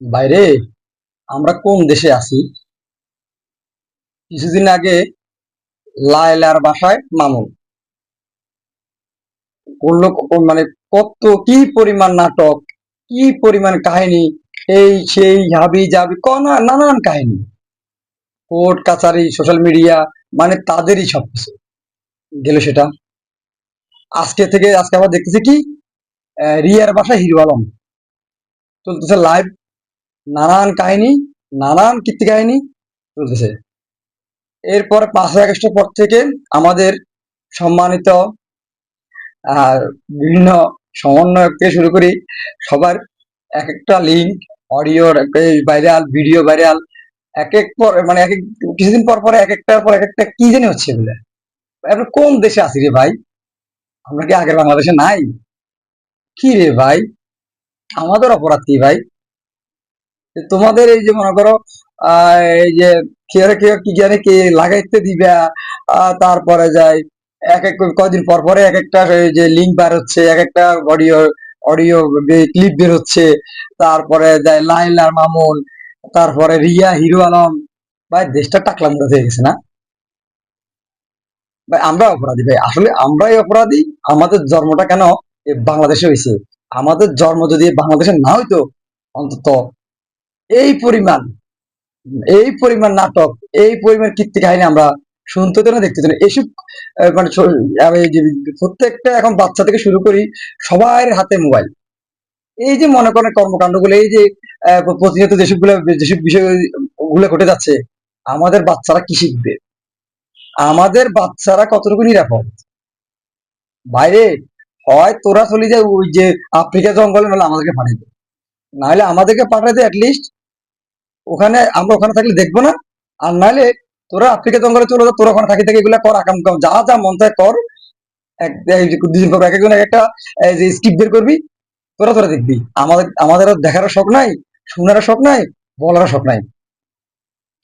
বাইরে, আমরা কোন দেশে আছি? কিছুদিন আগে লায়লার বাসায় মামুন। করল মানে কত, কি পরিমাণ নাটক, কি পরিমাণ কাহিনী, এই, সেই, হাবি যাবি কনা নানান কাহিনী। কোর্ট, কাছারি, সোশ্যাল মিডিয়া মানে তাদেরই সবকিছু গেল সেটা। আজকে থেকে, আজকে আবার দেখতেছি কি রিয়ার বাসায় হিরো আলম। চলতেছে লাইভ নানান কাহিনী, নানান কীর্তি কাহিনী চলতেছে। এরপর পাঁচই আগস্টের পর থেকে আমাদের সম্মানিত আর বিভিন্ন সমন্বয়ক থেকে শুরু করি, সবার এক একটা link audio viral video viral এক এক পর মানে এক এক কিছুদিন পর পর এক একটার পর এক একটা কি জানি হচ্ছে এগুলো। আমরা কোন দেশে আছি রে ভাই? আমরা কি আগের বাংলাদেশে নাই? কি রে ভাই? আমাদের অপরাধ কি ভাই? তোমাদের এই যে মনে করো এই যে কেউ কেউ কি জানে কে লাগাইতে দিবা তারপরে যায়, এক এক কদিন পর পরে এক একটা যে লিঙ্ক বার হচ্ছে, এক একটা অডিও অডিও ক্লিপ বের হচ্ছে, তারপরে যায় লাইলার মামুন, তারপরে রিয়া, হিরো আলম। ভাই, দেশটা টাকলা মুড়া হয়ে গেছে না? ভাই, আমরা অপরাধী, ভাই। আসলে আমরাই অপরাধী, আমাদের জন্মটা কেন বাংলাদেশে হয়েছে? আমাদের জন্ম যদি বাংলাদেশে না হইতো, অন্তত এই পরিমাণ এই পরিমাণ নাটক, এই পরিমাণ কীর্তি কাহিনী আমরা শুনতে তো না, দেখতে না। এইসব মানে প্রত্যেকটা এখন বাচ্চা থেকে শুরু করি সবার হাতে মোবাইল। এই যে মনে করেন কর্মকাণ্ডগুলো, এই যে প্রতিনিয়ত যেসবগুলো, যেসব বিষয়গুলো ঘটে যাচ্ছে, আমাদের বাচ্চারা কি শিখবে? আমাদের বাচ্চারা কতটুকু নিরাপদ? বাইরে, হয় তোরা চলে যায় ওই যে আফ্রিকা জঙ্গলে, নাহলে আমাদেরকে পাঠিয়ে দে। নাহলে আমাদেরকে পাঠিয়ে দে অ্যাটলিস্ট ওখানে আমরা ওখানে থাকলে দেখব না। আর নাহলে তোরা আফ্রিকা জঙ্গলে চলে যা, তোরা ওখানে থাকি থেকে এগুলা কর আকাম কাম, যা যা মন চায় কর। এক এক একজন এক একটা স্কিপ বের করবি, তোরা তোরা দেখবি। আমাদের আমাদের দেখারও শখ নাই, শোনারও শখ নাই, বলারও শখ নাই।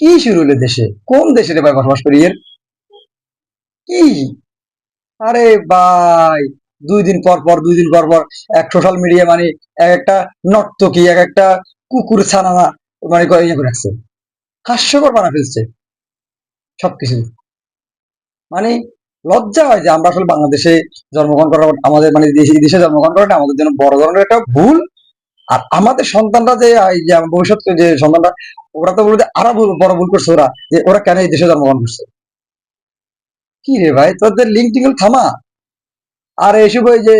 কি শুরু হলো দেশে? কোন দেশে রে ভাই বসবাস করি এর? কি? আরে ভাই, দুই দিন পর পর, দুই দিন পর পর এক সোশ্যাল মিডিয়া মানে এক একটা নর্তকী, এক একটা কুকুর ছানা মানে ইয়ে করে রাখছে। হাস্যকর বানা ফেলছে। সবকিছু মানে লজ্জা হয় যে আমরা আসলে বাংলাদেশে জন্মগ্রহণ করা আমাদের মানে দেশে জন্মগ্রহণ করাটা আমাদের জন্য বড় ধরনের একটা ভুল। আর আমাদের সন্তানরা যে ভবিষ্যৎ যে সন্তানরা, ওরা তো বলবে আরও ভুল- বড় ভুল করছে ওরা যে, ওরা কেন এই দেশে জন্মগ্রহণ করছে? কি রে ভাই? তোদের লিঙ্ক টিঙ্ক থামা। আর এসব ওই যে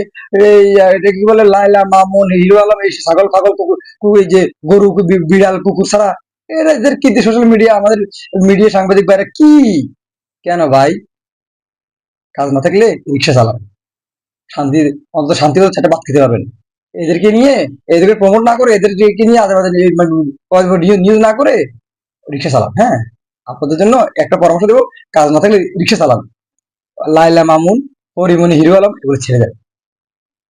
এটা কি বলে লাইলা মামুন, হিরো আলম, এই ছাগল ফাগল কুকুর যে গরু বিড়াল, কুকুর ছাড়া এরা এদের কি সোশ্যাল মিডিয়া আমাদের মিডিয়া সাংবাদিক বাইরে কি? কেন ভাই? কাজ না থাকলে রিক্সা চালান শান্তি, অন্তত শান্তি করে সেটা বাদ খেতে পারবেন। এদেরকে নিয়ে, এদেরকে প্রমোট না করে, এদেরকে নিয়ে বাজে নিউজ না করে রিক্সা চালান হ্যাঁ? আপনাদের জন্য একটা পরামর্শ দেবো, কাজ না থাকলে রিক্সা চালান। লাইলা মামুন পরিমণি হিরো আলম, এগুলো ছেড়ে দেন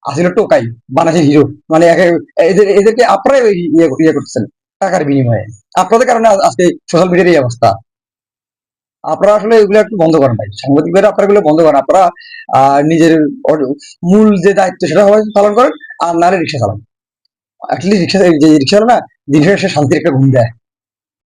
আসলে টোকাই বানাচ্ছে হিরো। মানে এদের, এদেরকে আপনারাই ইয়ে ইয়ে করতেছেন, টাকার বিনিময়ে। আপনাদের কারণে আজকে সোশ্যাল মিডিয়ার এই অবস্থা। আপনারা আসলে এগুলো একটু বন্ধ করেন ভাই। সাংবাদিক ভাইরা আপনারা এগুলো বন্ধ করেন। আপনারা নিজের মূল যে দায়িত্ব সেটা সবাই পালন করেন, আর নারে রিক্সা চালান। অ্যাটলিস্ট রিক্সা যে রিক্সা না দিন শেষে শান্তির একটা ঘুম দেয়।